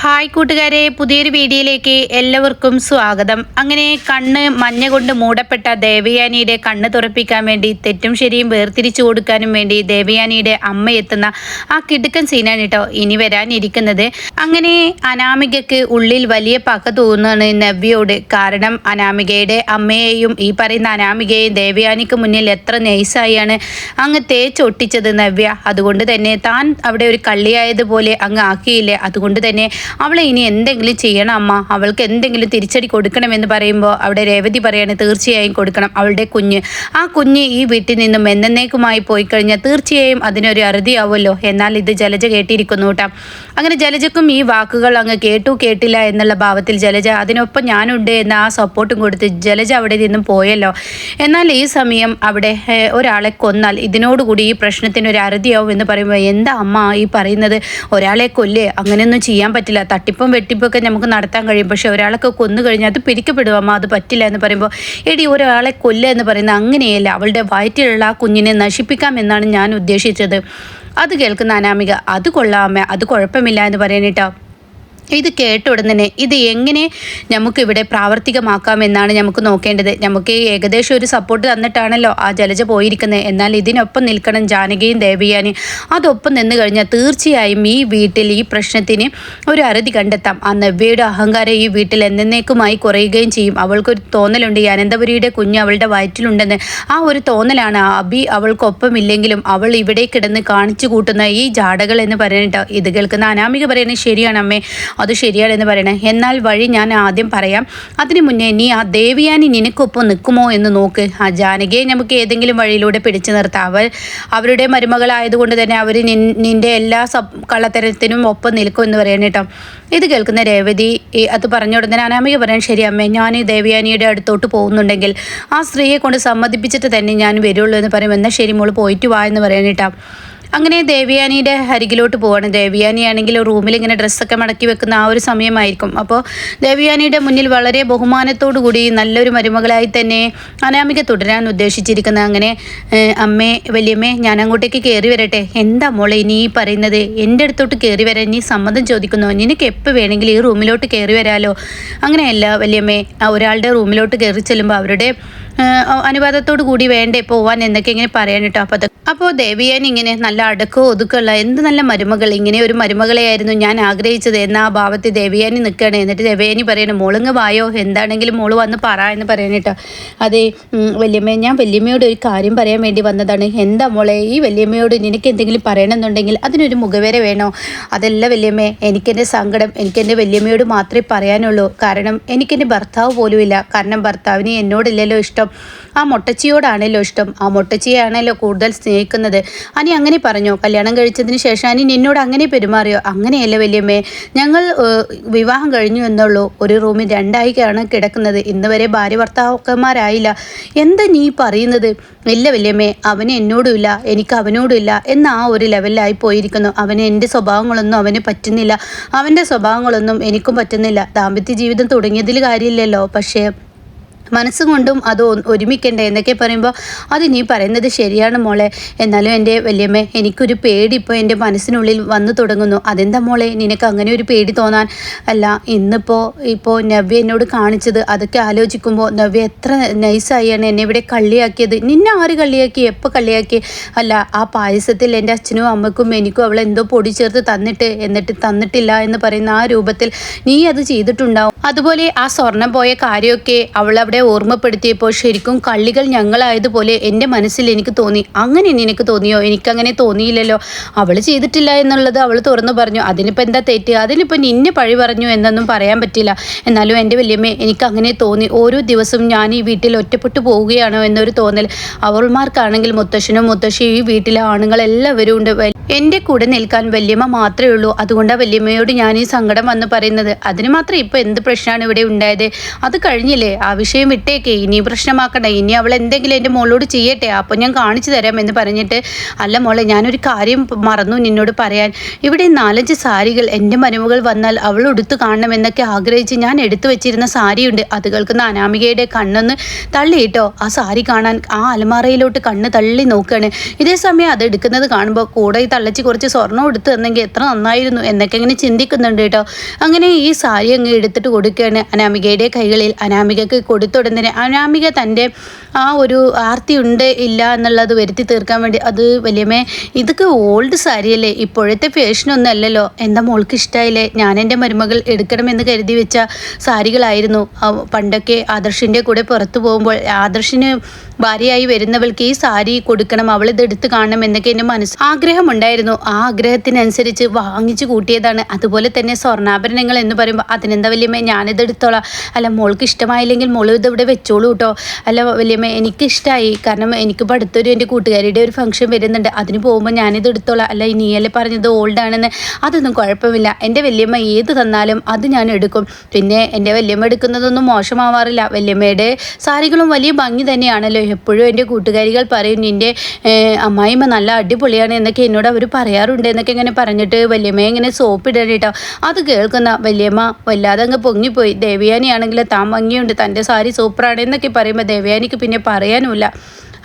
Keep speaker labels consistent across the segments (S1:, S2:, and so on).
S1: Hi കൂട്ടുകാരെ പുതിയൊരു വീഡിയോയിലേക്ക് എല്ലാവർക്കും സ്വാഗതം. അങ്ങനെ കണ്ണ് മഞ്ഞ കൊണ്ട് മൂടപ്പെട്ട ദേവയാനിയുടെ കണ്ണ് തുറപ്പിക്കാൻ വേണ്ടി തെറ്റും ശരിയും വേർതിരിച്ചു കൊടുക്കാനും വേണ്ടി ദേവയാനിയുടെ അമ്മ എത്തുന്ന ആ കിടുക്കൻ സീനാണ് കേട്ടോ ഇനി വരാനിരിക്കുന്നത്. അങ്ങനെ അനാമികയ്ക്ക് ഉള്ളിൽ വലിയ പക തോന്നുകയാണ് നവ്യയോട് കാരണം അനാമികയുടെ അമ്മയെയും ഈ പറയുന്ന അനാമികയെയും ദേവയാനിക്ക് മുന്നിൽ എത്ര നൈസായാണ് അങ്ങ് തേച്ചൊട്ടിച്ചത് നവ്യ. അതുകൊണ്ട് തന്നെ താൻ അവിടെ ഒരു കള്ളിയായതുപോലെ അങ്ങ് ആക്കിയില്ലേ? അതുകൊണ്ട് തന്നെ അവളെ ഇനി എന്തെങ്കിലും ചെയ്യണം അമ്മ. അവൾക്ക് എന്തെങ്കിലും തിരിച്ചടി കൊടുക്കണമെന്ന് പറയുമ്പോൾ അവിടെ രേവതി പറയാണ് തീർച്ചയായും കൊടുക്കണം അവളുടെ കുഞ്ഞ്. ആ കുഞ്ഞ് ഈ വീട്ടിൽ നിന്നും എന്നേക്കുമായി പോയി കഴിഞ്ഞാൽ തീർച്ചയായും അതിനൊരു അറുതിയാവുമല്ലോ. എന്നാൽ ഇത് ജലജ കേട്ടിരിക്കുന്നു കേട്ടോ. അങ്ങനെ ജലജക്കും ഈ വാക്കുകൾ അങ്ങ് കേട്ടു കേട്ടില്ല എന്നുള്ള ഭാവത്തിൽ ജലജ അതിനൊപ്പം ഞാനുണ്ട് എന്ന ആ സപ്പോർട്ടും കൊടുത്ത് ജലജ അവിടെ നിന്നും പോയല്ലോ. എന്നാൽ ഈ സമയം അവിടെ ഒരാളെ കൊന്നാൽ ഇതിനോടുകൂടി ഈ പ്രശ്നത്തിന് ഒരു അറുതിയാവും എന്ന് പറയുമ്പോൾ എന്താ അമ്മ ഈ പറയുന്നത്? ഒരാളെ കൊല്ലേ? അങ്ങനെയൊന്നും ചെയ്യാൻ പറ്റില്ല. തട്ടിപ്പും വെട്ടിപ്പൊക്കെ നമുക്ക് നടത്താൻ കഴിയും. പക്ഷെ ഒരാളൊക്കെ കൊന്നു കഴിഞ്ഞാൽ അത് പിരിക്കപ്പെടുക അമ്മ അത് പറ്റില്ല എന്ന് പറയുമ്പോൾ എടി ഒരാളെ കൊല്ലുക എന്ന് പറയുന്നത് അങ്ങനെയല്ല. അവളുടെ വയറ്റിലുള്ള ആ കുഞ്ഞിനെ നശിപ്പിക്കാം എന്നാണ് ഞാൻ ഉദ്ദേശിച്ചത്. അത് കേൾക്കുന്ന അനാമിക അത് കൊള്ളാമേ അത് കുഴപ്പമില്ല എന്ന് പറയാനിട്ടോ ഇത് കേട്ട ഉടനെ ഇത് എങ്ങനെ നമുക്കിവിടെ പ്രാവർത്തികമാക്കാമെന്നാണ് നമുക്ക് നോക്കേണ്ടത്. നമുക്ക് ഏകദേശം ഒരു സപ്പോർട്ട് തന്നിട്ടാണല്ലോ ആ ജലജ പോയിരിക്കുന്നത് എന്നാൽ ഇതിനൊപ്പം നിൽക്കണം ജാനകിയും ദേവിയാനും. അതൊപ്പം നിന്ന് കഴിഞ്ഞാൽ തീർച്ചയായും ഈ വീട്ടിൽ ഈ പ്രശ്നത്തിന് ഒരു അറുതി കണ്ടെത്താം. ആ നവ്യയുടെ അഹങ്കാരം ഈ വീട്ടിൽ എന്നേക്കുമായി കുറയുകയും ചെയ്യും. അവൾക്കൊരു തോന്നലുണ്ട്. ഈ അനന്തപുരിയുടെ കുഞ്ഞ് അവളുടെ വയറ്റിലുണ്ടെന്ന്. ആ ഒരു തോന്നലാണ് അബി അവൾക്കൊപ്പം ഇല്ലെങ്കിലും അവൾ ഇവിടെ കിടന്ന് കാണിച്ചു കൂട്ടുന്ന ഈ ജാടകൾ എന്ന് പറഞ്ഞിട്ട് ഇത് കേൾക്കുന്ന അനാമിക പറയുന്നത് ശരിയാണ് അമ്മേ. അത് ശരിയാണെന്ന് പറയണേ. എന്നാൽ വഴി ഞാൻ ആദ്യം പറയാം. അതിനു മുന്നേ നീ ആ ദേവിയാനി നിനക്കൊപ്പം നിൽക്കുമോ എന്ന് നോക്ക്. ആ ജാനകിയെ നമുക്ക് ഏതെങ്കിലും വഴിയിലൂടെ പിടിച്ചു നിർത്താം. അവർ അവരുടെ മരുമകളായതുകൊണ്ട് തന്നെ അവർ നിന്റെ എല്ലാ സബ് കള്ളത്തരത്തിനും ഒപ്പം നിൽക്കും എന്ന് പറയണം കേട്ടോ. ഇത് കേൾക്കുന്ന രേവതി അത് പറഞ്ഞ ഉടനെ അനാമിക പറയാൻ ശരി അമ്മേ ഞാൻ ഈ ദേവിയാനിയുടെ അടുത്തോട്ട് പോകുന്നുണ്ടെങ്കിൽ ആ സ്ത്രീയെ കൊണ്ട് സമ്മതിപ്പിച്ചിട്ട് തന്നെ ഞാൻ വരുള്ളൂ എന്ന് പറയും. എന്നാൽ ശരി മോൾ പോയിട്ട് വാ എന്ന് പറയാൻ കേട്ടോ. അങ്ങനെ ദേവിയാനിയുടെ അരികിലോട്ട് പോവാണ്. ദേവിയാനി ആണെങ്കിൽ റൂമിൽ ഇങ്ങനെ ഡ്രസ്സൊക്കെ മടക്കി വെക്കുന്ന ആ ഒരു സമയമായിരിക്കും. അപ്പോൾ ദേവിയാനിയുടെ മുന്നിൽ വളരെ ബഹുമാനത്തോടു കൂടി നല്ലൊരു മരുമകളായി തന്നെ അനാമിക തുടരാൻ ഉദ്ദേശിച്ചിരിക്കുന്ന അങ്ങനെ അമ്മേ വലിയമ്മേ ഞാൻ അങ്ങോട്ടേക്ക് കയറി വരട്ടെ. എന്താ മോളെ നീ പറയുന്നത്? എന്റെ അടുത്തോട്ട് കയറി വരാൻ നീ സമ്മതം ചോദിക്കുന്നു. നിനക്ക് എപ്പോൾ വേണമെങ്കിലും ഈ റൂമിലോട്ട് കയറി വരാലോ. അങ്ങനെയല്ല വലിയമ്മേ ഒരാളുടെ റൂമിലോട്ട് കയറി ചെല്ലുമ്പോൾ അവരുടെ അനുവാദത്തോടു കൂടി വേണ്ടേ പോവാൻ എന്നൊക്കെ ഇങ്ങനെ പറയാൻ കേട്ടോ. അപ്പോൾ അത് അപ്പോൾ ദേവിയാൻ ഇങ്ങനെ നല്ല അടുക്കോ ഒതുക്കമുള്ള എന്ത് നല്ല മരുമകൾ ഇങ്ങനെ ഒരു മരുമകളെയായിരുന്നു ഞാൻ ആഗ്രഹിച്ചത്. എന്ന ആ ഭാവത്തിൽ ദേവിയാനി നിൽക്കണേ? എന്നിട്ട് ദേവിയാനി പറയണം മോളിങ്ങ് വായോ? എന്താണെങ്കിലും മോൾ വന്ന് പറ എന്ന് പറയാനിട്ടോ അതെ ഉം, വല്യമ്മ ഞാൻ വല്യമ്മയോട് ഒരു കാര്യം പറയാൻ വേണ്ടി വന്നതാണ്. എന്താ മോളെ ഈ വല്യമ്മയോട് നിനക്ക് എന്തെങ്കിലും പറയണമെന്നുണ്ടെങ്കിൽ അതിനൊരു മുഖവേര വേണോ? അതല്ല വല്യമ്മേ എനിക്കെന്റെ സങ്കടം എനിക്കെന്റെ വല്യമ്മയോട് മാത്രമേ പറയാനുള്ളൂ. കാരണം എനിക്കെന്റെ ഭർത്താവ് പോലുമില്ല. കാരണം ഭർത്താവിന് എന്നോടില്ലല്ലോ ഇഷ്ടം. ആ മുട്ടച്ചിയോടാണല്ലോ ഇഷ്ടം. ആ മൊട്ടച്ചിയാണല്ലോ കൂടുതൽ സ്നേഹിക്കുന്നത്. അനി അങ്ങനെ പറഞ്ഞോ? കല്യാണം കഴിച്ചതിന് ശേഷം അനി നിന്നോട് അങ്ങനെ പെരുമാറിയോ? അങ്ങനെയല്ല വലിയമ്മേ. ഞങ്ങൾ വിവാഹം കഴിഞ്ഞു എന്നുള്ളൂ. ഒരു റൂമിൽ രണ്ടായിക്കാണ് കിടക്കുന്നത്. ഇന്ന് വരെ ഭാര്യ ഭർത്താക്കന്മാരായില്ല. എന്താ നീ പറയുന്നത്? ഇല്ല വല്യമ്മേ അവന് എന്നോടുമില്ല. എനിക്ക് അവനോടുമില്ല. എന്ന ആ ഒരു ലെവലിലായി പോയിരിക്കുന്നു. അവന് എന്റെ സ്വഭാവങ്ങളൊന്നും അവന് പറ്റുന്നില്ല. അവന്റെ സ്വഭാവങ്ങളൊന്നും എനിക്കും പറ്റുന്നില്ല. ദാമ്പത്യ ജീവിതം തുടങ്ങിയതിൽ കാര്യമില്ലല്ലോ. പക്ഷേ മനസ്സുകൊണ്ടും അത് ഒരുമിക്കണ്ടേ എന്നൊക്കെ പറയുമ്പോൾ അത് നീ പറയുന്നത് ശരിയാണ് മോളെ. എന്നാലും എന്റെ വല്യമ്മേ എനിക്കൊരു പേടി ഇപ്പോൾ എന്റെ മനസ്സിനുള്ളിൽ വന്നു തുടങ്ങുന്നു. അതെന്താ മോളെ? നിനക്ക് അങ്ങനെ ഒരു പേടി തോന്നാൻ അല്ല. ഇന്നിപ്പോൾ ഇപ്പോൾ നവ്യ എന്നോട് കാണിച്ചത് അതൊക്കെ ആലോചിക്കുമ്പോൾ നവ്യ എത്ര നൈസായാണ് എന്നെ ഇവിടെ കള്ളിയാക്കിയത്. നിന്നെ ആര് കള്ളിയാക്കി? എപ്പോൾ കള്ളിയാക്കി? അല്ല ആ പായസത്തിൽ എന്റെ അച്ഛനും അമ്മക്കും എനിക്കും അവൾ എന്തോ പൊടി ചേർത്ത് തന്നിട്ട് എന്നിട്ട് തന്നിട്ടില്ല എന്ന് പറയുന്ന ആ രൂപത്തിൽ നീ അത് ചെയ്തിട്ടുണ്ടാവും. അതുപോലെ ആ സ്വർണം പോയ കാര്യമൊക്കെ അവൾ ഓർമ്മപ്പെടുത്തിയപ്പോൾ ശരിക്കും കള്ളികൾ ഞങ്ങളായതുപോലെ എന്റെ മനസ്സിൽ എനിക്ക് തോന്നി. അങ്ങനെ നിനക്ക് തോന്നിയോ? എനിക്കങ്ങനെ തോന്നിയില്ലല്ലോ. അവൾ ചെയ്തിട്ടില്ല എന്നുള്ളത് അവൾ തുറന്നു പറഞ്ഞു. അതിനിപ്പോൾ എന്താ തെറ്റ്? അതിനിപ്പോൾ നിന്നെ പഴി പറഞ്ഞു എന്നൊന്നും പറയാൻ പറ്റില്ല. എന്നാലും എന്റെ വല്യമ്മേ എനിക്ക് അങ്ങനെ തോന്നി. ഓരോ ദിവസവും ഞാൻ ഈ വീട്ടിൽ ഒറ്റപ്പെട്ടു പോവുകയാണോ എന്നൊരു തോന്നൽ അവൾമാർക്കാണെങ്കിൽ മുത്തശ്ശനും മുത്തശ്ശിയും ഈ വീട്ടിലെ ആണുങ്ങളെല്ലാവരും ഉണ്ട്. എന്റെ കൂടെ നിൽക്കാൻ വല്യമ്മ മാത്രമേ ഉള്ളൂ. അതുകൊണ്ടാണ് വല്യമ്മയോട് ഞാൻ ഈ സങ്കടം വന്ന് പറയുന്നത്. അതിന് മാത്രം ഇപ്പോൾ എന്ത് പ്രശ്നമാണ് ഇവിടെ ഉണ്ടായത്? അത് കഴിഞ്ഞില്ലേ? ആ വിഷയം വിട്ടേക്കെ. ഇനി പ്രശ്നമാക്കണ്ട. ഇനി അവൾ എന്തെങ്കിലും എന്റെ മോളോട് ചെയ്യട്ടെ. അപ്പോൾ ഞാൻ കാണിച്ചു തരാം എന്ന് പറഞ്ഞിട്ട് അല്ല മോളെ ഞാനൊരു കാര്യം മറന്നു നിന്നോട് പറയാൻ. ഇവിടെ നാലഞ്ച് സാരികൾ എന്റെ മരുമകൾ വന്നാൽ അവൾ ഉടുത്ത് കാണണമെന്നൊക്കെ ആഗ്രഹിച്ച് ഞാൻ എടുത്തു വെച്ചിരുന്ന സാരിയുണ്ട്. അത് കേൾക്കുന്ന അനാമികയുടെ കണ്ണൊന്ന് തള്ളിയിട്ടോ. ആ സാരി കാണാൻ ആ അലമാറയിലോട്ട് കണ്ണ് തള്ളി നോക്കുകയാണ്. ഇതേ സമയം അത് എടുക്കുന്നത് കാണുമ്പോൾ കൂടെ തള്ളച്ചി കുറച്ച് സ്വർണം എടുത്ത് തന്നെങ്കിൽ എത്ര നന്നായിരുന്നു എന്നൊക്കെ ഇങ്ങനെ ചിന്തിക്കുന്നുണ്ട് കേട്ടോ. അങ്ങനെ ഈ സാരി അങ്ങ് എടുത്തിട്ട് കൊടുക്കുകയാണ് അനാമികയുടെ കൈകളിൽ. അനാമികക്ക് കൊടുത്തുടനെ അനാമിക തന്റെ ആ ഒരു ആർത്തി ഉണ്ട് ഇല്ല എന്നുള്ളത് വരുത്തി തീർക്കാൻ വേണ്ടി അത് വലിയമേ ഇതൊക്കെ ഓൾഡ് സാരിയല്ലേ ഇപ്പോഴത്തെ ഫാഷനൊന്നും അല്ലല്ലോ. എന്റെ മോൾക്ക് ഇഷ്ടമായില്ലേ ഞാൻ എന്റെ മരുമകൾ എടുക്കണമെന്ന് കരുതി വെച്ച സാരികളായിരുന്നു. പണ്ടൊക്കെ ആദർശിന്റെ കൂടെ പുറത്തു പോകുമ്പോൾ ആദർശിന് ഭാര്യയായി വരുന്നവൾക്ക് ഈ സാരി കൊടുക്കണം അവൾ ഇത് എടുത്ത് കാണണം എന്നൊക്കെ എന്റെ മനസ്സ് ആഗ്രഹമുണ്ടായിരുന്നു. ആ ആഗ്രഹത്തിനനുസരിച്ച് വാങ്ങിച്ചു കൂട്ടിയതാണ്. അതുപോലെ തന്നെ സ്വർണാഭരണങ്ങൾ എന്ന് പറയുമ്പോൾ അതിനെന്താ വലിയമ്മേ ഞാനിത് എടുത്തോളാം. അല്ല മോൾക്ക് ഇഷ്ടമായില്ലെങ്കിൽ മോൾ ഇത് ഇവിടെ വെച്ചോളൂ കേട്ടോ അല്ല വലിയമ്മേ എനിക്ക് ഇഷ്ടമായി കാരണം എനിക്കിപ്പോൾ അടുത്തൊരു എന്റെ കൂട്ടുകാരിയുടെ ഒരു ഫംഗ്ഷൻ വരുന്നുണ്ട്. അതിന് പോകുമ്പോൾ ഞാനിത് എടുത്തോളാം. അല്ല നീയല്ലേ പറഞ്ഞത് ഓൾഡ് ആണെന്ന്. അതൊന്നും കുഴപ്പമില്ല. എന്റെ വലിയമ്മ ഏത് തന്നാലും അത് ഞാൻ എടുക്കും. പിന്നെ എന്റെ വലിയമ്മ എടുക്കുന്നതൊന്നും മോശമാവാറില്ല. വലിയമ്മയുടെ സാരികളും വലിയ ഭംഗി തന്നെയാണല്ലോ. എപ്പോഴും എന്റെ കൂട്ടുകാരികൾ പറയും നിന്റെ അമ്മായിമ്മ നല്ല അടിപൊളിയാണ് എന്നൊക്കെ എന്നോട് അവർ പറയാറുണ്ട് എന്നൊക്കെ ഇങ്ങനെ പറഞ്ഞിട്ട് വല്യമ്മയെ ഇങ്ങനെ സോപ്പ് കേട്ടോ അത് കേൾക്കുന്ന വല്യമ്മ വല്ലാതെ അങ്ങ് പൊങ്ങിപ്പോയി. ദേവയാനിയാണെങ്കിൽ താൻ ഭംഗിയുണ്ട് തന്റെ സാരി സൂപ്പറാണ് എന്നൊക്കെ പറയുമ്പോൾ ദേവയാനിക്ക് പിന്നെ പറയാനുമില്ല.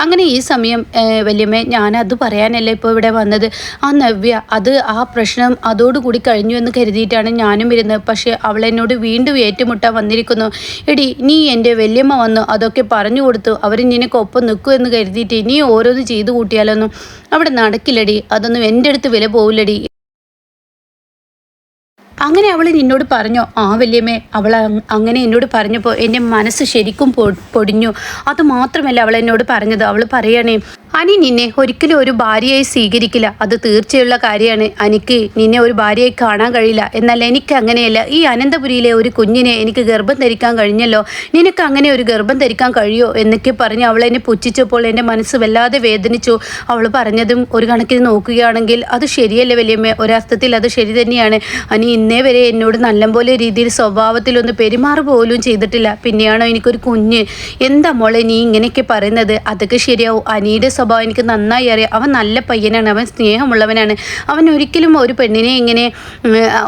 S1: അങ്ങനെ ഈ സമയം വല്യമ്മേ ഞാൻ അത് പറയാനല്ല ഇപ്പോൾ ഇവിടെ വന്നത്? ആ നവ്യ അത് ആ പ്രശ്നം അതോടുകൂടി കഴിഞ്ഞു എന്ന് കരുതിയിട്ടാണ് ഞാനും ഇരുന്നത്. പക്ഷേ അവൾ എന്നോട് വീണ്ടും ഏറ്റുമുട്ടാൻ വന്നിരിക്കുന്നു. എടി നീ എന്റെ വല്യമ്മ വന്നു അതൊക്കെ പറഞ്ഞു കൊടുത്തു. അവർ നിനക്കൊപ്പം നിൽക്കൂ എന്ന് കരുതിയിട്ട് നീ ഓരോന്ന് ചെയ്തു കൂട്ടിയാലൊന്നും അവിടെ നടക്കില്ലടി. അതൊന്നും എന്റെ അടുത്ത് വില പോവില്ലടി. അങ്ങനെ അവൾ നിന്നോട് പറഞ്ഞോ ആ വല്യമ്മേ അവൾ അങ്- അങ്ങനെ എന്നോട് പറഞ്ഞപ്പോൾ എന്റെ മനസ്സ് ശരിക്കും പൊടിഞ്ഞു. അത് മാത്രമല്ല അവൾ എന്നോട് പറഞ്ഞത്. അവൾ പറയണേ അനി നിന്നെ ഒരിക്കലും ഒരു ഭാര്യയായി സ്വീകരിക്കില്ല. അത് തീർച്ചയുള്ള കാര്യമാണ്. അനിക്ക് നിന്നെ ഒരു ഭാര്യയായി കാണാൻ കഴിയില്ല. എന്നാൽ എനിക്ക് അങ്ങനെയല്ല. ഈ അനന്തപുരിയിലെ ഒരു കുഞ്ഞിനെ എനിക്ക് ഗർഭം ധരിക്കാൻ കഴിഞ്ഞല്ലോ. നിനക്ക് അങ്ങനെ ഒരു ഗർഭം ധരിക്കാൻ കഴിയോ എന്നൊക്കെ പറഞ്ഞ് അവൾ എന്നെ പുച്ഛിച്ചപ്പോൾ എന്റെ മനസ്സ് വല്ലാതെ വേദനിച്ചു. അവൾ പറഞ്ഞതും ഒരു കണക്കിന് നോക്കുകയാണെങ്കിൽ അത് ശരിയല്ലേ വലിയമ്മ? ഒരർത്ഥത്തിൽ അത് ശരി തന്നെയാണ്. അനി ഇന്നേ വരെ എന്നോട് നല്ലപോലെ രീതിയിൽ സ്വഭാവത്തിലൊന്ന് പെരുമാറു പോലും ചെയ്തിട്ടില്ല. പിന്നെയാണോ എനിക്കൊരു കുഞ്ഞ്? എന്താ മോളെ നീ ഇങ്ങനെയൊക്കെ പറയുന്നത്? അതൊക്കെ ശരിയാവും. അനിയുടെ സ്വഭാവം എനിക്ക് നന്നായി അറിയാം. അവൻ നല്ല പയ്യനാണ് അവൻ സ്നേഹമുള്ളവനാണ്. അവൻ ഒരിക്കലും ഒരു പെണ്ണിനെ ഇങ്ങനെ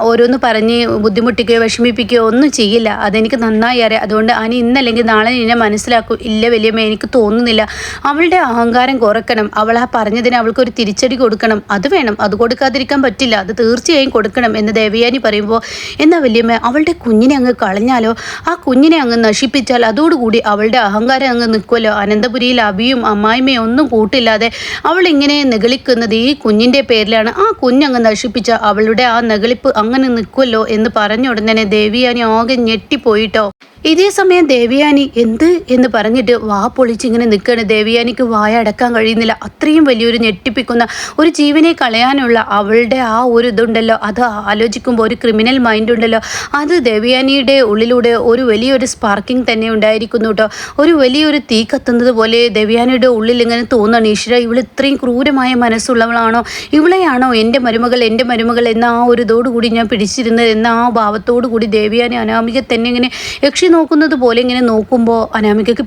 S1: ഓരോന്ന് പറഞ്ഞ് ബുദ്ധിമുട്ടിക്കുകയോ വിഷമിപ്പിക്കുകയോ ഒന്നും ചെയ്യില്ല. അതെനിക്ക് നന്നായി അറിയാം. അതുകൊണ്ട് അനി ഇന്നല്ലെങ്കിൽ നാളെ നിന്നെ മനസ്സിലാക്കും. ഇല്ല വലിയമ്മ എനിക്ക് തോന്നുന്നില്ല. അവളുടെ അഹങ്കാരം കുറക്കണം. അവൾ ആ പറഞ്ഞതിന് അവൾക്ക് ഒരു തിരിച്ചടി കൊടുക്കണം. അത് വേണം. അത് കൊടുക്കാതിരിക്കാൻ പറ്റില്ല. അത് തീർച്ചയായും കൊടുക്കണം എന്ന് ദേവയാനി പറയുമ്പോൾ എന്നാ വല്യമ്മ അവളുടെ കുഞ്ഞിനെ അങ്ങ് കളഞ്ഞാലോ? ആ കുഞ്ഞിനെ അങ്ങ് നശിപ്പിച്ചാൽ അതോടുകൂടി അവളുടെ അഹങ്കാരം അങ്ങ് നിൽക്കുമല്ലോ അനന്തപുരിയിൽ അബിയും അമ്മായിമ്മയും ഒന്നും കൂട്ടില്ലാതെ അവൾ ഇങ്ങനെ നെഗളിക്കുന്നത് ഈ കുഞ്ഞിന്റെ പേരിലാണ്. ആ കുഞ്ഞങ്ങ് നശിപ്പിച്ച അവളുടെ ആ നെഗളിപ്പ് അങ്ങനെ നിൽക്കുമല്ലോ എന്ന് പറഞ്ഞ ഉടനെ ദേവിയാനി ആകെ ഞെട്ടിപ്പോയിട്ടോ. ഇതേ സമയം ദേവിയാനി എന്ത് എന്ന് പറഞ്ഞിട്ട് വാ പൊളിച്ചിങ്ങനെ നിൽക്കുകയാണ്. ദേവിയാനിക്ക് വായ അടക്കാൻ കഴിയുന്നില്ല. അത്രയും വലിയൊരു ഞെട്ടിപ്പിക്കുന്ന ഒരു ജീവനെ കളയാനുള്ള അവളുടെ ആ ഒരു ഇതുണ്ടല്ലോ. അത് ആലോചിക്കുമ്പോൾ ഒരു ക്രിമിനൽ മൈൻഡ് ഉണ്ടല്ലോ. അത് ദേവിയാനിയുടെ ഉള്ളിലൂടെ ഒരു വലിയൊരു സ്പാർക്കിംഗ് തന്നെ ഉണ്ടായിരിക്കുന്നു കേട്ടോ. ഒരു വലിയൊരു തീ കത്തുന്നത് പോലെ ദേവിയാനിയുടെ ഉള്ളിൽ ഇങ്ങനെ തോന്നുകയാണ്. ഈശ്വര ഇവൾ ഇത്രയും ക്രൂരമായ മനസ്സുള്ളവളാണോ? ഇവളെയാണോ എന്റെ മരുമകൾ എന്റെ മരുമകൾ എന്ന ആ ഒരു ഇതോടുകൂടി ഞാൻ പിടിച്ചിരുന്നത്? എന്ന ആ ഭാവത്തോടു കൂടി ദേവിയാനി അനാമിക തന്നെ ഇങ്ങനെ യക്ഷി നോക്കുന്നത് പോലെ ഇങ്ങനെ നോക്കുമ്പോൾ അനാമികക്ക്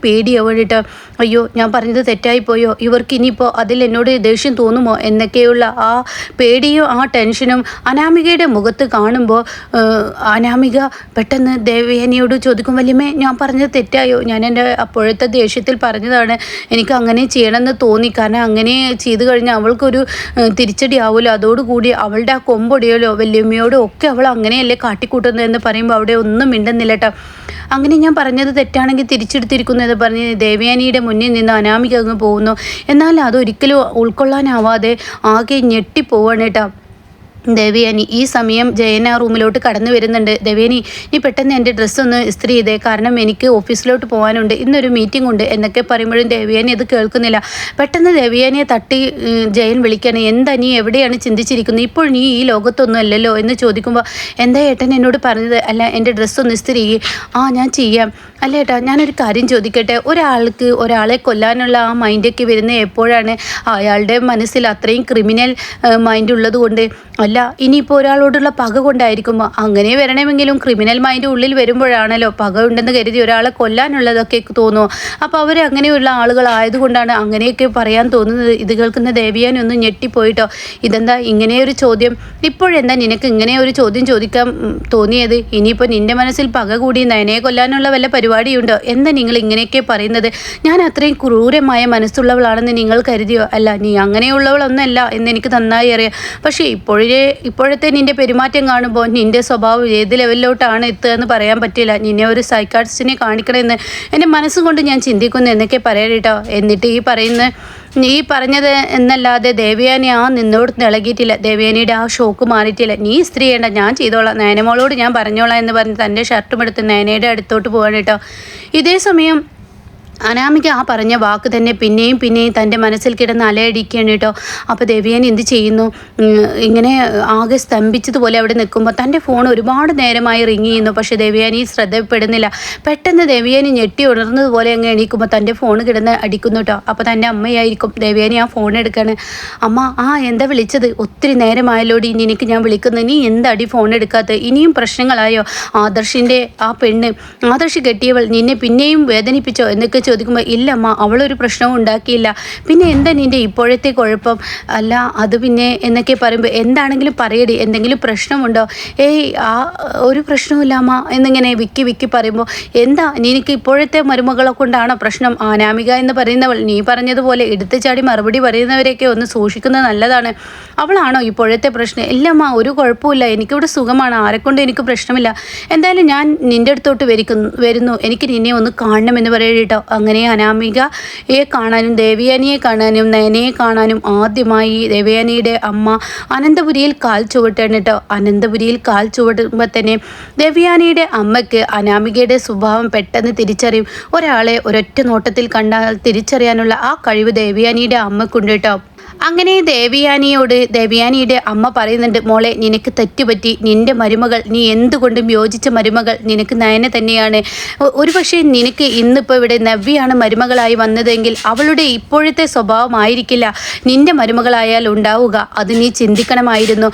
S1: വേണ്ടിയിട്ട് അയ്യോ ഞാൻ പറഞ്ഞത് തെറ്റായിപ്പോയോ? ഇവർക്ക് ഇനിയിപ്പോൾ അതിൽ എന്നോട് ദേഷ്യം തോന്നുമോ? എന്നൊക്കെയുള്ള ആ പേടിയും ആ ടെൻഷനും അനാമികയുടെ മുഖത്ത് കാണുമ്പോൾ അനാമിക പെട്ടെന്ന് ദേവയാനിയോട് ചോദിക്കും വല്യമ്മേ ഞാൻ പറഞ്ഞത് തെറ്റായോ? ഞാൻ എന്റെ അപ്പോഴത്തെ ദേഷ്യത്തിൽ പറഞ്ഞതാണ്. എനിക്ക് അങ്ങനെ ചെയ്യണമെന്ന് തോന്നി. കാരണം അങ്ങനെ ചെയ്തു കഴിഞ്ഞാൽ അവൾക്കൊരു തിരിച്ചടി ആവുമല്ലോ. അതോടുകൂടി അവളുടെ ആ കൊമ്പൊടിയല്ലോ വല്യമ്മയോടും ഒക്കെ അവൾ അങ്ങനെയല്ലേ കാട്ടിക്കൂട്ടുന്നത് എന്ന് പറയുമ്പോൾ അവിടെ ഒന്നും മിണ്ടുന്നില്ല കേട്ടോ അങ്ങനെ ഞാൻ പറഞ്ഞത് തെറ്റാണെങ്കിൽ തിരിച്ചെടുത്തിരിക്കുന്നു എന്ന് പറഞ്ഞ് ദേവയാനിയുടെ മുന്നിൽ നിന്ന് അനാമിക അങ്ങ് പോകുന്നു. എന്നാൽ അതൊരിക്കലും ഉൾക്കൊള്ളാനാവാതെ ആകെ ഞെട്ടിപ്പോവാണ് കേട്ടോ. ദേവയാനി ഈ സമയം ജയന റൂമിലോട്ട് കടന്നു വരുന്നുണ്ട്. ദേവയാനി നീ പെട്ടെന്ന് എന്റെ ഡ്രസ്സ് ഒന്ന് ഇസ്ത്രി ചെയ്തേ. കാരണം എനിക്ക് ഓഫീസിലോട്ട് പോകാനുണ്ട് ഇന്നൊരു മീറ്റിംഗ് ഉണ്ട്. എന്നൊക്കെ പറയുമ്പോഴും ദേവിയാനി അത് കേൾക്കുന്നില്ല. പെട്ടെന്ന് ദേവിയാനിയെ തട്ടി ജയൻ വിളിക്കാണ് എന്താ നീ എവിടെയാണ് ചിന്തിച്ചിരിക്കുന്നത്? ഇപ്പോൾ നീ ഈ ലോകത്തൊന്നും അല്ലല്ലോ? എന്ന് ചോദിക്കുമ്പോൾ എന്താ ഏട്ടൻ എന്നോട് പറഞ്ഞത്? അല്ല എന്റെ ഡ്രസ്സ് ഒന്ന് ഇസ്ത്രി ആ ഞാൻ ചെയ്യാം. അല്ല ഏട്ടാ ഞാനൊരു കാര്യം ചോദിക്കട്ടെ. ഒരാൾക്ക് ഒരാളെ കൊല്ലാനുള്ള ആ മൈൻഡൊക്കെ വരുന്നത് എപ്പോഴാണ്? അയാളുടെ മനസ്സിൽ അത്രയും ക്രിമിനൽ മൈൻഡ് ഉള്ളത് കൊണ്ട് അല്ല അല്ല ഇനിയിപ്പോൾ ഒരാളോടുള്ള പക കൊണ്ടായിരിക്കും അങ്ങനെ വരണമെങ്കിലും ക്രിമിനൽ മൈൻഡ് ഉള്ളിൽ വരുമ്പോഴാണല്ലോ പക ഉണ്ടെന്ന് കരുതി ഒരാളെ കൊല്ലാനുള്ളതൊക്കെ തോന്നുമോ അപ്പോൾ അവർ അങ്ങനെയുള്ള ആളുകളായതുകൊണ്ടാണ് അങ്ങനെയൊക്കെ പറയാൻ തോന്നുന്നത്. ഇത് കേൾക്കുന്ന ദേവിയാനൊന്നും ഞെട്ടിപ്പോയിട്ടോ. ഇതെന്താ ഇങ്ങനെയൊരു ചോദ്യം? ഇപ്പോഴെന്താ നിനക്ക് ഇങ്ങനെ ഒരു ചോദ്യം ചോദിക്കാൻ തോന്നിയത്? ഇനിയിപ്പോൾ നിന്റെ മനസ്സിൽ പക കൂടി നയനയെ കൊല്ലാനുള്ള വല്ല പരിപാടിയുണ്ടോ? എന്താ നിങ്ങൾ ഇങ്ങനെയൊക്കെ പറയുന്നത്? ഞാൻ അത്രയും ക്രൂരമായ മനസ്സുള്ളവളാണെന്ന് നിങ്ങൾ കരുതിയോ? അല്ല നീ അങ്ങനെയുള്ളവളൊന്നല്ല എന്ന് എനിക്ക് നന്നായി അറിയാം. പക്ഷേ ഇപ്പോഴേ ഇപ്പോഴത്തെ നിന്റെ പെരുമാറ്റം കാണുമ്പോൾ നിന്റെ സ്വഭാവം ഏത് ലെവലിലോട്ടാണ് എത്തുക എന്ന് പറയാൻ പറ്റില്ല. നിന്നെ ഒരു സൈക്കാട്രിസ്റ്റിനെ കാണിക്കണമെന്ന് എന്റെ മനസ്സുകൊണ്ട് ഞാൻ ചിന്തിക്കുന്നു എന്നൊക്കെ പറയാം കേട്ടോ. എന്നിട്ട് ഈ പറയുന്ന നീ പറഞ്ഞത് എന്നല്ലാതെ ദേവയാനി ആ നിന്നോട് ഇളകിയിട്ടില്ല ദേവയാനിയുടെ ആ ഷോക്ക് മാറിയിട്ടില്ല. നീ സ്ത്രീ വേണ്ട ഞാൻ ചെയ്തോളാം. നയനമോളോട് ഞാൻ പറഞ്ഞോളാം എന്ന് പറഞ്ഞ് തന്റെ ഷർട്ടും എടുത്ത് നയനയുടെ അടുത്തോട്ട് പോവാണ് കേട്ടോ. ഇതേ സമയം അനാമിക ആ പറഞ്ഞ വാക്ക് തന്നെ പിന്നെയും പിന്നെയും തന്റെ മനസ്സിൽ കിടന്ന് അലയടിക്കുകയാണ് കേട്ടോ. അപ്പോൾ ദേവിയൻ എന്ത് ചെയ്യുന്നു? ഇങ്ങനെ ആകെ സ്തംഭിച്ചതുപോലെ അവിടെ നിൽക്കുമ്പോൾ തന്റെ ഫോൺ ഒരുപാട് നേരമായി റിങ് ചെയ്യുന്നു. പക്ഷേ ദേവിയാനി ശ്രദ്ധപ്പെടുന്നില്ല. പെട്ടെന്ന് ദേവിയാനി ഞെട്ടി ഉണർന്നതുപോലെ അങ്ങ് എണീക്കുമ്പോൾ തന്റെ ഫോൺ കിടന്ന് അടിക്കുന്നു കേട്ടോ. അപ്പോൾ തന്റെ അമ്മയായിരിക്കും ദേവിയാനി ആ ഫോൺ എടുക്കാണ്. അമ്മ ആ എന്താ വിളിച്ചത്? ഒത്തിരി നേരമായല്ലോടി എനിക്ക് ഞാൻ വിളിക്കുന്നത് നീ എന്താടി ഫോൺ എടുക്കാത്തത് ഇനിയും പ്രശ്നങ്ങളായോ? ആദർശിന്റെ ആ പെണ്ണ് ആദർശ് കെട്ടിയവൾ നിന്നെ പിന്നെയും വേദനിപ്പിച്ചോ? എന്നൊക്കെ ചോദിക്കുമ്പോൾ ഇല്ലമ്മ അവളൊരു പ്രശ്നവും ഉണ്ടാക്കിയില്ല. പിന്നെ എന്താ നിന്റെ ഇപ്പോഴത്തെ കുഴപ്പം? അല്ല അത് പിന്നെ എന്നൊക്കെ പറയുമ്പോൾ എന്താണെങ്കിലും പറയടി എന്തെങ്കിലും പ്രശ്നമുണ്ടോ? ഏയ് ആ ഒരു പ്രശ്നവുമില്ല അമ്മ എന്നിങ്ങനെ വിക്കി വിക്കി പറയുമ്പോൾ എന്താ നിനക്ക് ഇപ്പോഴത്തെ മരുമകളെ കൊണ്ടാണോ പ്രശ്നം? ആനാമിക എന്ന് പറയുന്നവൾ നീ പറഞ്ഞതുപോലെ എടുത്തു ചാടി മറുപടി പറയുന്നവരെയൊക്കെ ഒന്ന് സൂക്ഷിക്കുന്നത് നല്ലതാണ്. അവളാണോ ഇപ്പോഴത്തെ പ്രശ്നം? ഇല്ലമ്മ ഒരു കുഴപ്പമില്ല എനിക്കിവിടെ സുഖമാണ്. ആരെക്കൊണ്ട് എനിക്ക് പ്രശ്നമില്ല. എന്തായാലും ഞാൻ നിന്റെ അടുത്തോട്ട് വരിക്കുന്നു വരുന്നു. എനിക്ക് നിന്നെ ഒന്ന് കാണണമെന്ന് പറയട്ടോ അങ്ങനെ അനാമികയെ കാണാനും ദേവയാനിയെ കാണാനും നയനയെ കാണാനും ആദ്യമായി ദേവയാനിയുടെ അമ്മ അനന്തപുരിയിൽ കാൽ ചുവട്ടേണ്ടിട്ട് അനന്തപുരിയിൽ കാൽ ചുവട്ടുമ്പോൾ തന്നെ ദേവയാനിയുടെ അമ്മയ്ക്ക് അനാമികയുടെ സ്വഭാവം പെട്ടെന്ന് തിരിച്ചറിയും. ഒരാളെ ഒരൊറ്റ നോട്ടത്തിൽ കണ്ടാൽ തിരിച്ചറിയാനുള്ള ആ കഴിവ് ദേവയാനിയുടെ അമ്മക്കുണ്ട് കേട്ടോ. അങ്ങനെ ദേവിയാനിയോട് ദേവിയാനിയുടെ അമ്മ പറയുന്നുണ്ട് മോളെ നിനക്ക് തെറ്റുപറ്റി. നിന്റെ മരുമകൾ നീ എന്തുകൊണ്ടും യോജിച്ച മരുമകൾ നിനക്ക് നയന തന്നെയാണ്. ഒരു ഒരുപക്ഷെ നിനക്ക് ഇന്നിപ്പോൾ ഇവിടെ നവ്യാണ് മരുമകളായി വന്നതെങ്കിൽ അവളുടെ ഇപ്പോഴത്തെ സ്വഭാവമായിരിക്കില്ല നിന്റെ മരുമകളായാൽ ഉണ്ടാവുക. അത് നീ ചിന്തിക്കണമായിരുന്നു.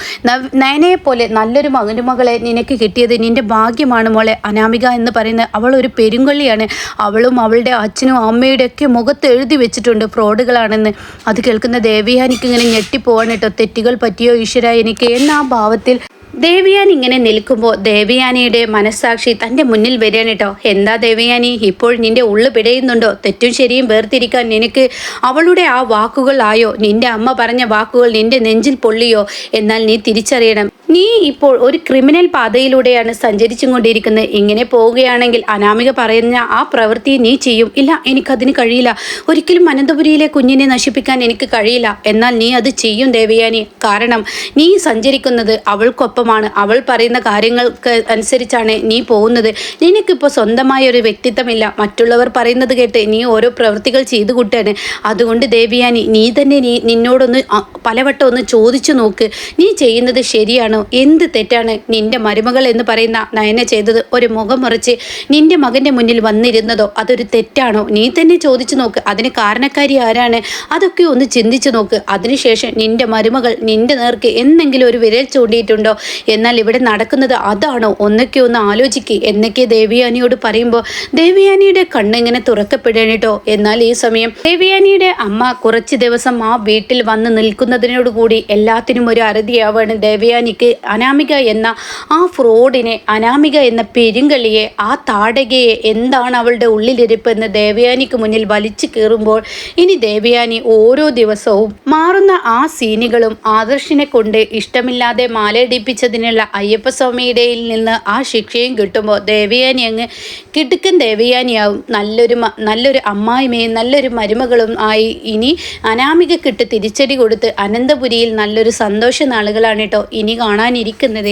S1: നയനയെ പോലെ നല്ലൊരു മകനുമകളെ നിനക്ക് കിട്ടിയത് നിന്റെ ഭാഗ്യമാണ് മോളെ. അനാമിക എന്ന് പറയുന്നത് അവൾ ഒരു പെരുങ്കൊള്ളിയാണ്. അവളും അവളുടെ അച്ഛനും അമ്മയുടെ ഒക്കെ മുഖത്ത് എഴുതി വെച്ചിട്ടുണ്ട് ഫ്രോഡുകളാണെന്ന്. അത് കേൾക്കുന്ന ദേവിയാനിക്ക് ഇങ്ങനെ ഞെട്ടിപ്പോവാണ് കേട്ടോ തെറ്റുകൾ പറ്റിയോ ഈശ്വര എനിക്ക്? എന്ന ആ ഭാവത്തിൽ ദേവിയാൻ ഇങ്ങനെ നിൽക്കുമ്പോൾ ദേവിയാനിയുടെ മനസ്സാക്ഷി തന്റെ മുന്നിൽ വരികയാണ് കേട്ടോ. എന്താ ദേവിയാനി ഇപ്പോൾ നിന്റെ ഉള്ളു പിടയുന്നുണ്ടോ? തെറ്റും ശരിയും വേർതിരിക്കാൻ നിനക്ക് അവളുടെ ആ വാക്കുകൾ ആയോ? നിന്റെ അമ്മ പറഞ്ഞ വാക്കുകൾ നിന്റെ നെഞ്ചിൽ പൊള്ളിയോ? എന്നാൽ നീ തിരിച്ചറിയണം. നീ ഇപ്പോൾ ഒരു ക്രിമിനൽ പാതയിലൂടെയാണ് സഞ്ചരിച്ചും കൊണ്ടിരിക്കുന്നത് ഇങ്ങനെ പോവുകയാണെങ്കിൽ അനാമിക പറയുന്ന ആ പ്രവൃത്തി നീ ചെയ്യും. ഇല്ല എനിക്കതിന് കഴിയില്ല. ഒരിക്കലും അനന്തപുരിയിലെ കുഞ്ഞിനെ നശിപ്പിക്കാൻ എനിക്ക് കഴിയില്ല. എന്നാൽ നീ അത് ചെയ്യും ദേവയാനി. കാരണം നീ സഞ്ചരിക്കുന്നത് അവൾക്കൊപ്പമാണ്. അവൾ പറയുന്ന കാര്യങ്ങൾക്ക് അനുസരിച്ചാണ് നീ പോകുന്നത്. നിനക്കിപ്പോൾ സ്വന്തമായ ഒരു വ്യക്തിത്വമില്ല. മറ്റുള്ളവർ പറയുന്നത് കേട്ട് നീ ഓരോ പ്രവൃത്തികൾ ചെയ്തു കൂട്ടാണ്. അതുകൊണ്ട് ദേവിയാനി നീ തന്നെ നീ നിന്നോടൊന്ന് പലവട്ടം ഒന്ന് ചോദിച്ചു നോക്ക്. നീ ചെയ്യുന്നത് ശരിയാണോ? എന്ത് തെറ്റാണ് നിന്റെ മരുമകൾ എന്ന് പറയുന്ന നയന ചെയ്തത്? ഒരു മുഖം മുറിച്ച് നിന്റെ മകന്റെ മുന്നിൽ വന്നിരുന്നതോ അതൊരു തെറ്റാണോ? നീ തന്നെ ചോദിച്ചു നോക്ക്. അതിന് കാരണക്കാരി ആരാണ്? അതൊക്കെ ഒന്ന് ചിന്തിച്ചു നോക്ക്. അതിനുശേഷം നിന്റെ മരുമകൾ നിന്റെ നേർക്ക് എന്തെങ്കിലും ഒരു വിരൽ ചൂണ്ടിയിട്ടുണ്ടോ? എന്നാൽ ഇവിടെ നടക്കുന്നത് അതാണോ? ഒന്നൊക്കെ ഒന്ന് ആലോചിക്ക്. എന്നൊക്കെ ദേവിയാനിയോട് പറയുമ്പോൾ ദേവിയാനിയുടെ കണ്ണിങ്ങനെ തുറക്കപ്പെടേണിട്ടോ? എന്നാൽ ഈ സമയം ദേവിയാനിയുടെ അമ്മ കുറച്ച് ദിവസം ആ വീട്ടിൽ വന്ന് നിൽക്കുന്നതിനോടുകൂടി എല്ലാത്തിനും ഒരു അറുതിയാവാണ് ദേവയാനിക്ക്. അനാമിക എന്ന ആ ഫ്രോഡിനെ അനാമിക എന്ന പെരുങ്കളിയെ ആ താടകയെ എന്താണ് അവളുടെ ഉള്ളിലിരിപ്പ് എന്ന് ദേവയാനിക്ക് മുന്നിൽ വലിച്ചു കീറുമ്പോൾ ഇനി ദേവയാനി ഓരോ ദിവസവും മാറുന്ന ആ സീനുകളും ആദർശിനെ കൊണ്ട് ഇഷ്ടമില്ലാതെ മാലയിടിപ്പിച്ചതിനുള്ള അയ്യപ്പസ്വാമിയുടെ നിന്ന് ആ ശിക്ഷയും കിട്ടുമ്പോൾ ദേവയാനി അങ്ങ് കിടുക്കൻ ദേവയാനിയാവും. നല്ലൊരു നല്ലൊരു അമ്മായിമയും നല്ലൊരു മരുമകളും ആയി ഇനി അനാമികക്കിട്ട് തിരിച്ചടി കൊടുത്ത് അനന്തപുരിയിൽ നല്ലൊരു സന്തോഷ നാളുകളാണ് കേട്ടോ ഇനി കാണാനിരിക്കുന്നത്